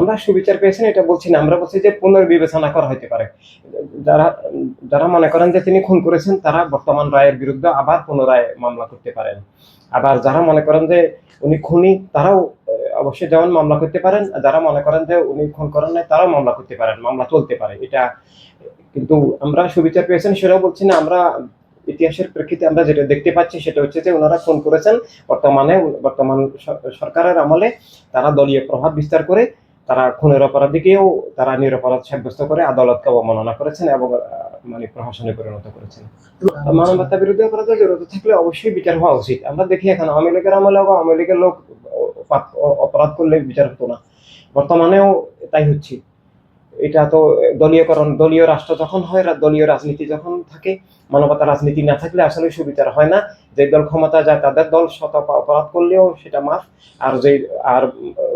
আমরা সুবিচার পেয়েছেন, এটা বলছি না। আমরা বলছি যে পুনর্বিবেচনা করা হতে পারে। যারা যারা মনে করেন যে তিনি খুন করেছেন, তারা বর্তমান রায়ের বিরুদ্ধে আবার পুনরায় মামলা করতে পারেন। আবার যারা মনে করেন যে উনি খুনি, তারাও অবশ্যই যেমন মামলা করতে পারেন যারা মনে করেন যে উনি খুন করেন নাই, তারাও মামলা করতে পারেন, মামলা চলতে পারে। এটা, কিন্তু আমরা সুবিচার পেয়েছেন, সেটাও বলছি না। আমরা ইতিহাসের প্রেক্ষিতে আমরা যেটা দেখতে পাচ্ছি সেটা হচ্ছে যে ওনারা খুন করেছেন বর্তমানে বর্তমান সরকারের আমলে তারা দলীয় প্রভাব বিস্তার করে তারা খুনের অপরাধীকেও তারা নিরপরাধ সাব্যস্ত করে আদালতকে অবমাননা করেছেন এবং মানে প্রশাসনে পরিণত করেছেন। মানবতা বিরোধী অপরাধে জড়িত থাকলে অবশ্যই বিচার হওয়া উচিত। আমরা দেখি এখন আওয়ামী লীগের আমলে আওয়ামী লীগের লোক অপরাধ করলে বিচার হতো না। বর্তমানেও তাই হচ্ছে। এটা তো দলীয়করণ, দলীয় রাষ্ট্র যখন হয় দলীয় রাজনীতি যখন থাকে, মানবতা রাজনীতি না থাকলে আসলে সুবিচার হয় না। যে দল ক্ষমতা যায়, তাদের দল শত অপরাধ করলেও সেটা মাফ। আর যে, আর,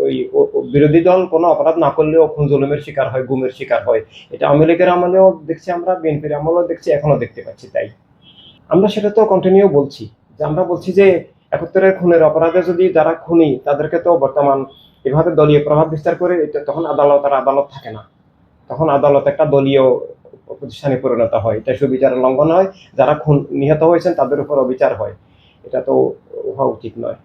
ওই বিরোধী দল কোনো অপরাধ না করলেও জুলুমের শিকার হয়, গুমের শিকার হয়। এটা আওয়ামী লীগের আমলেও দেখছি আমরা, বিএনপির আমলেও দেখছি, এখনও দেখতে পাচ্ছি তাই। আমরা সেটা তো কন্টিনিউ বলছি। যে আমরা বলছি যে একাত্তরের খুনের অপরাধে যদি যারা খুনি, তাদেরকে তো বর্তমান এভাবে দলীয় প্রভাব বিস্তার করে, এটা তখন আদালত, আর আদালত থাকে না। তখন আদালত একটা দলীয় প্রতিষ্ঠানে পরিণত হয়। এটা সুবিচার লঙ্ঘন হয়। যারা খুন নিহত হয়েছেন তাদের উপর অবিচার হয়। এটা তো হওয়া উচিত নয়।